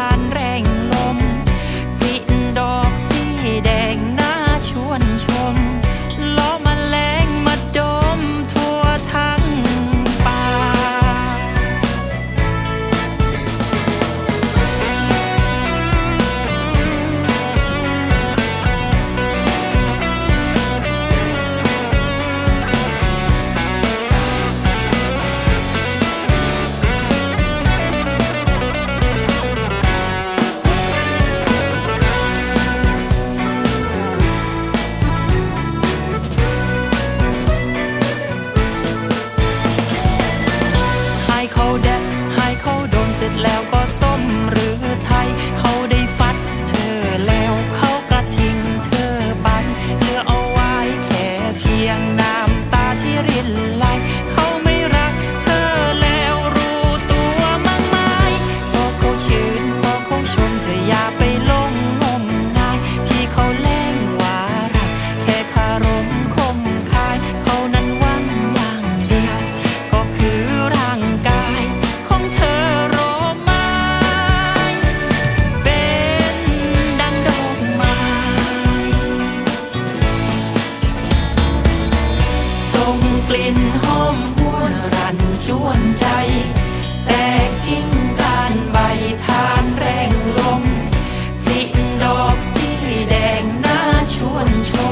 านแรง วนใจ แต่กิ่งกานใบทานแรงลมพลิกดอกสีแดงหน้าชวนชม